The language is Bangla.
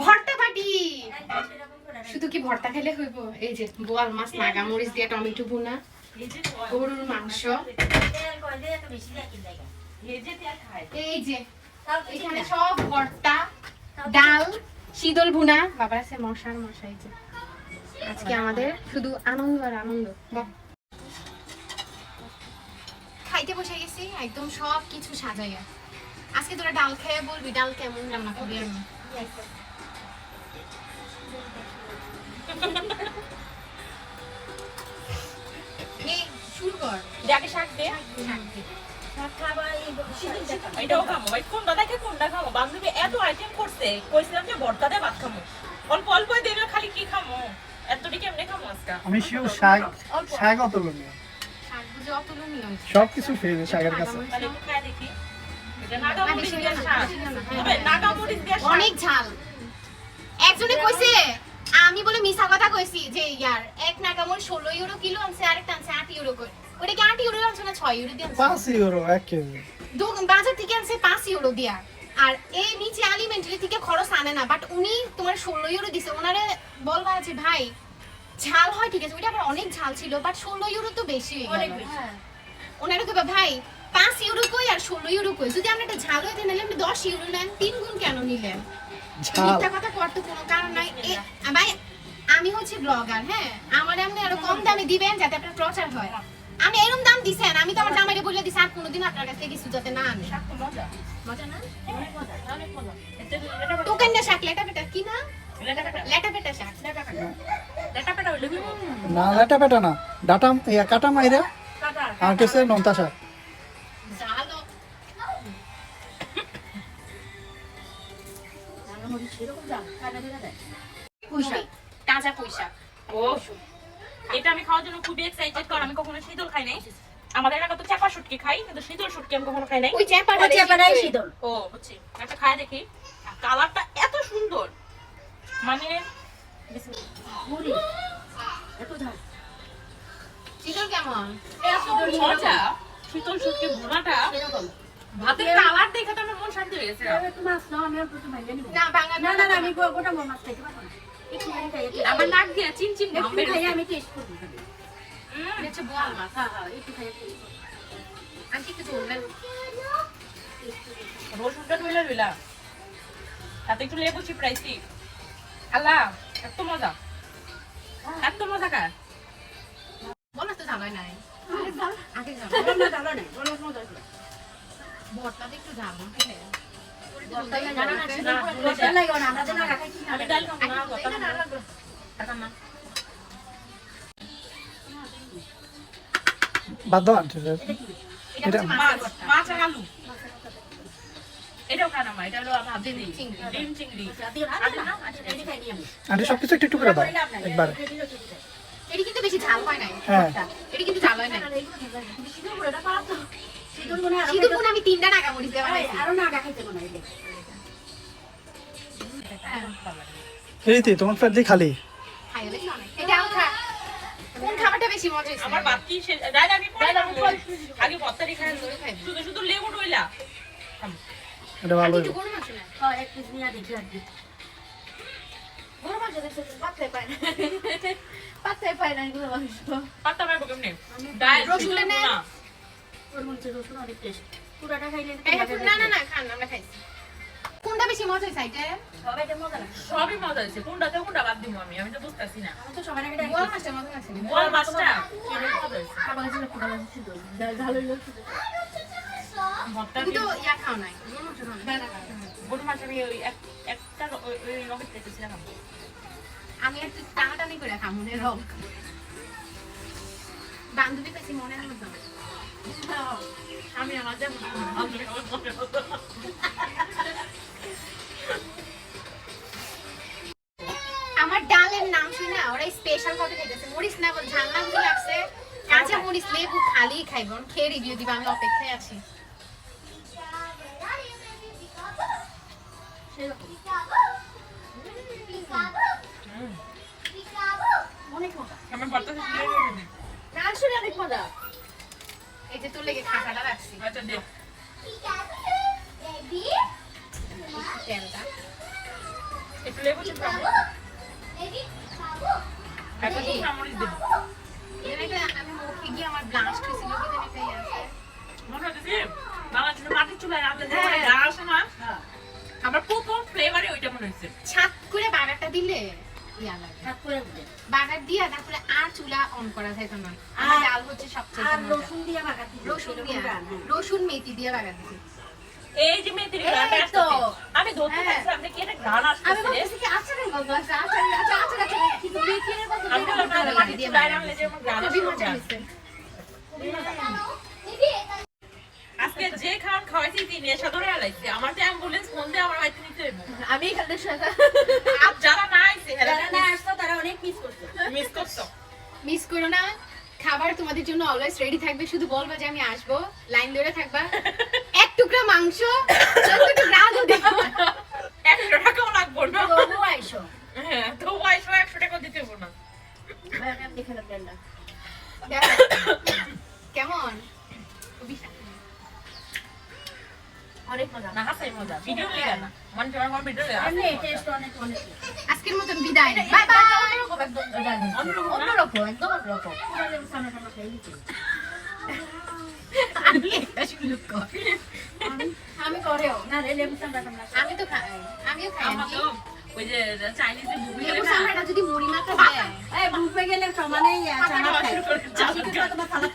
ভর্তা পাটি শুধু কি ভর্তা খেলে হইব? এই যে বোয়াল মাছ নাগা মরিচ দিয়ে টমেটো বোনা গরুর মাংস। এই যে এখানে সব ভর্তা ডাল শীতল ভুনা। বাবার আছে মশার মশা এই যে। আজকে আমাদের শুধু আনন্দ আর আনন্দ। খাইতে বসে গেছি একদম সব কিছু সাজাইয়া। আজকে তোরা ডাল খেয়ে বলবি ডাল কেমন রান্না করি আমি যাকে শাক দে। এটাও খামো। ভাই কোনটা দেখে কোনটা খামো? বান্ধবী এত আইটেম করছে কইছিলাম যে ভর্তা দিয়ে ভাত খামো। অল্প অল্প দিলে খালি কি খামো? এতটি কেমনে খামো আজকে? আমি শিও শাক শাক অতুলনীয়। শাক বুঝে সব কিছু শাকের কাছে। অনেক ঝাল। একজনে কইছে আমি বলে মিছা কথা কইছি যে ইয়ার এক নাগামোর ষোলো ইউরো কিলো আনছে আরেকটা আনছে আট ইউরো করে। ওটা কি আট ইউরো আনছে না ছয় ইউরো দিয়ে আনছে? পাঁচ ইউরো এক কেজি। দো- বাজার থেকে আনছে পাঁচ ইউরো দিয়া। আর এই নিচে আলিমেন্টারি থেকে খরচ আনে না বাট উনি তোমার ষোলো ইউরো দিছে। ওনারে বলবা যে ভাই ঝাল হয় ঠিক আছে। ওইটা আবার অনেক ঝাল ছিল বাট ষোলো ইউরো তো বেশি হয়ে অনেক। বেশি। ওনারা কইবা ভাই পাঁচ ইউরো কই আর ষোলো ইউরো কই? যদি আমরা একটা ঝাল হইতে নিলে আপনি দশ ইউরো নেন তিন গুণ কেন নিলেন? মিথ্যা কথা করতে কোনো কারণ নাই। ভাই আমি হচ্ছে ব্লগার হ্যাঁ? আমার আপনি আরও কম দামে দিবেন যাতে আপনার প্রচার হয়। আমি এরকম দাম দিছেন আমি তো আমার জামাইরে বলে দিছি আর কোনোদিন আপনার কাছ থেকে কিছু যাতে না মজা। মজা না? অনেক মজা শাক লেটা পেটা কি না? লেটা পেটা। শাক। লেটা পেটা। লেটা পেটা না লাটা পেটা না। ডাটা কাটা মাইরা আর কেসে নন্তা শাক। পুঁইশাক তাজা পুঁইশাক। ও এটা আমি খাওয়ার জন্য খুবই এক্সাইটেড কারণ আমি কখনো শীতল খাই নাই। আমাদের এলাকা তো চাপা শুটকি খাই কিন্তু শীতল শুটকি আমি কখনো খাই নাই। ওই শীতল। ও হচ্ছে একটা খায় দেখি। কালারটা এত সুন্দর। মানে শীতল কেমন? শীতল শুটকি ভুনাটা ভাতের কালার দেখে তো আমার মন শান্তি হয়ে গেছে না বাঙালি না না আমি আমার নাক দিয়ে চিন চিন ঘাম বের হচ্ছে। উম, হচ্ছে বোয়াল মাছ। আন্টি কিছু বলবেন রসুনটা ঢুলে রইলা তাতে একটু লেবু চিপড়াইছি আল্লাহ এত মজা। এত মজা কার? বলো তো ঝাল নাই। আগে ভর্তাতে একটু ঝাল। না খেলে আমি না না। বাদ এটা মাছ আলু। না? আচ্ছা, আচ্ছা। আন্টি সব কিছু একটু একটু করে দাও একবার। এটা কিন্তু বেশি ঝাল হয় নাই হ্যাঁ। এটা কিন্তু ঝাল হয় নাই সিধু কোন আমি তিনটা নাগা মরিচ দিয়ে বানাইছি। রীতি তোমার পেট দিয়ে খালি? খাই হলে শোনে। এটাও খা কোন খাবারটা বেশি মজা হয়েছে? আমার বাকি শেষ ডাল আমি পরে আগে ভর্তারি খাই শুধু শুধু লেবু ডইলা এটা ভালো একটু গরু মাংস না। পাত্তা পাইবো কেমনে? ডাল রসুন রসুন নে। না এই এখন না না না খান আমরা খাইছি। কোনটা বেশি মজা হয়েছে সবই মজা হয়েছে। কোনটাতে কোনটা বাদ দিব আমি? আমি তো বুঝতেছি না। মাছটা মজা মাছটা? মজা হয়েছে। ইয়া খাও নাই। খাও মাছ আমি ওই একটা ওই- ওই রকেট পেতেছিলাম আমি। একটু টানাটানি করে খাব মনে রং বান্ধবী পেয়েছি মনের মতো আমি আমার আমার ডালের নাম শুনে না ওরা স্পেশাল কত খাইতেছে মরিচ না বল ঝাল না বুঝে লাগছে। কাঁচা মরিচ লেবু খালি খাইব। খেয়ে রিভিউ দিবা আমি অপেক্ষায় আছি। আমার ভর্তা শেষ হয়ে গেছে। এই যে তোর লেগে খাটাটা রাখছি। আচ্ছা দে তেলটা একটু লেবু চিপে খাব একটা তো কামড়িয়ে দেবো একটা আমি মুখে গিয়ে আমার ব্লাস্ট হয়েছিল কি জানি ইয়ে আছে। মনে হচ্ছে বাংলাদেশের মাটির চুলায় রান্না যে হ্যাঁ। গান আসে না আমার প্রথম ফ্লেভারে ওইটা মনে হচ্ছে। ছাদ করে বাগারটা দিলে। ইয়া লাগে। বাগার দিয়া তারপরে আর চুলা অন করা যাইতো না। আর- ডাল হচ্ছে সবচেয়ে আর রসুন দিয়ে বাগার দিতে রসুন দিয়া রসুন মেথি দিয়ে বাগার দিছি। এই যে মেয়েদের এই গানটা আমি ধরতে। চাইছিলাম কি একটা গান আমি আসতেছে বলতেছি কি আচারের গল্প আছে আচার আচার আচার আচার। কিন্তু বেকিনের কথা আমি বললাম না, করতে দিয়ে চুলায় বাগার যেমন গান খুবই আসে, মজা গান। হয়েছে। আজকে যে খাওয়ান খাওয়াইছি তিনি নেশা ধরে আলাইছে। আমার যে অ্যাম্বুলেন্স ফোন দিয়ে আমার বাড়িতে নিতে আমি এখানে সাথে মিস করছ? মিস করো না। খাবার তোমাদের জন্য অলওয়েজ রেডি থাকবে। শুধু বলবা যে আমি আসব। লাইন ধরে থাকবা। এক টুকরা মাংস যতটুকু আলু দেবো একশো টাকাও লাগবো না। তবু আইসো হ্যাঁ তো পয়সা একশো টাকা দিতে হব না। ম্যাম দেখে না। ব্র্যান্ডটা দেখো, কেমন অনেক মজা। না হাসাই মজা। ভিডিও লিগা না। মানে তোমার ভিডিও লিগা এমনি টেস্ট অনেক অনেক। আজকের মতন বিদায়। Bye bye. আমি তো খাই। আমিও খাই ওই যে চাইনিজে বুবি লেবু গেলে না যদি মুড়ি গেলে সমানে পাতা চানা খাই